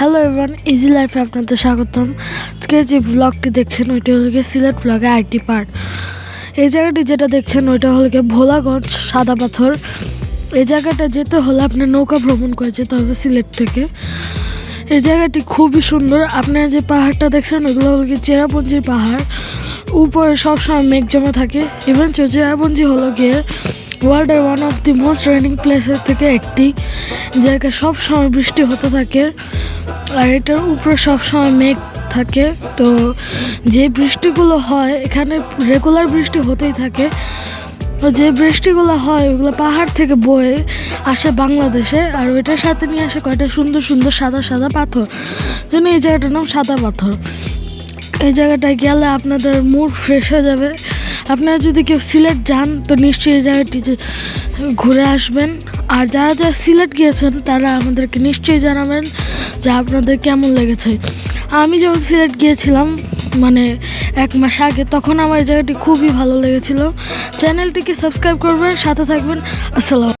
Hello everyone easy লাইফে আপনাদের স্বাগতম। আজকে যে ব্লগটি দেখছেন, ওইটা হল গিয়ে সিলেট ব্লগে আইটি পার্ক এই জায়গাটি যেটা দেখছেন, ওইটা হল গিয়ে ভোলাগঞ্জ, সাদা পাথর। এই জায়গাটা যেতে হলে আপনার নৌকা ভ্রমণ করে যেতে হবে সিলেট থেকে। এই জায়গাটি খুবই সুন্দর। আপনারা যে পাহাড়টা দেখছেন ওইগুলো হল গিয়ে চেরাপুঞ্জির পাহাড়। উপরে সবসময় মেঘ জমা থাকে। ইভেন চেরাপুঞ্জি হলো গিয়ে ওয়ার্ল্ডের one of the most raining প্লেসের থেকে একটি। জায়গায় সব সময় বৃষ্টি হতে থাকে। আর এটার উপরে সব সময় মেঘ থাকে। তো যে বৃষ্টিগুলো হয়, এখানে রেগুলার বৃষ্টি হতেই থাকে। তো যে বৃষ্টিগুলো হয়, ওগুলো পাহাড় থেকে বয়ে আসে বাংলাদেশে। আর ওইটার সাথে নিয়ে আসে কয়টা সুন্দর সুন্দর সাদা সাদা পাথর। জন্য এই জায়গাটার নাম সাদা পাথর। এই জায়গাটায় গেলে আপনাদের মুড ফ্রেশ হয়ে যাবে। আপনারা যদি কেউ সিলেট যান, তো নিশ্চয়ই এই জায়গাটি যে ঘুরে আসবেন। আর যারা যারা সিলেট গিয়েছেন, তারা আমাদেরকে নিশ্চয়ই জানাবেন। যে আপনাদের কেমন লেগেছে? আমি যখন সিলেট গিয়েছিলাম মানে এক মাস আগে, তখন আমার এই জায়গাটি খুবই ভালো লেগেছিল। চ্যানেলটিকে সাবস্ক্রাইব করবেন, সাথে থাকবেন। আসসালাম